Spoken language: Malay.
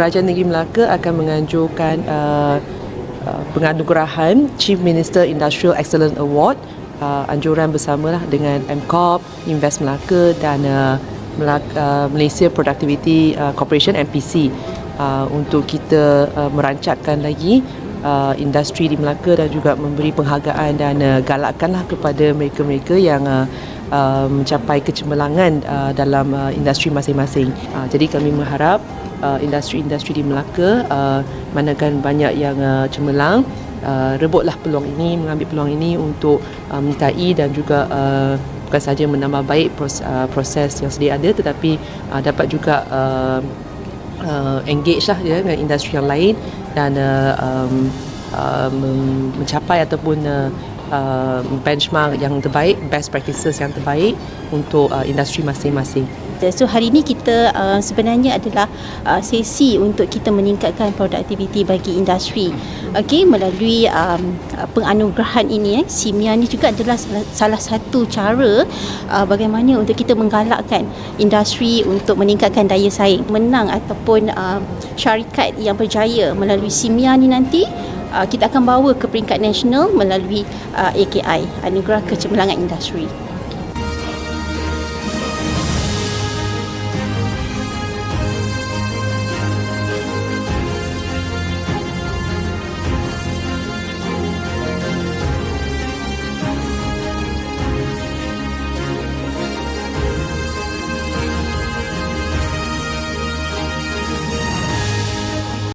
Kerajaan Negeri Melaka akan menganjurkan uh, uh, penganugerahan Chief Minister Industrial Excellence Award uh, anjuran bersamalah dengan MCOP, Invest Melaka dan uh, Melaka, uh, Malaysia Productivity uh, Corporation MPC uh, untuk kita uh, merancangkan lagi uh, industri di Melaka dan juga memberi penghargaan dan uh, galakkanlah kepada mereka-mereka yang uh, uh, mencapai kecemerlangan uh, dalam uh, industri masing-masing. Uh, jadi kami mengharap uh, industri-industri di Melaka uh, manakan banyak yang uh, cemerlang uh, rebutlah peluang ini mengambil peluang ini untuk uh, menyertai dan juga uh, bukan saja menambah baik proses, uh, proses yang sedia ada tetapi uh, dapat juga uh, uh, engage lah ya, dengan industri yang lain dan uh, um, uh, mencapai ataupun uh, uh, benchmark yang terbaik, best practices yang terbaik untuk uh, industri masing-masing. So hari ini kita uh, sebenarnya adalah uh, sesi untuk kita meningkatkan produktiviti bagi industri. Okey melalui um, penganugerahan ini eh Simia ni juga adalah salah, satu cara uh, bagaimana untuk kita menggalakkan industri untuk meningkatkan daya saing. Menang ataupun uh, syarikat yang berjaya melalui Simia ni nanti uh, kita akan bawa ke peringkat nasional melalui AKI Anugerah Kecemerlangan Industri.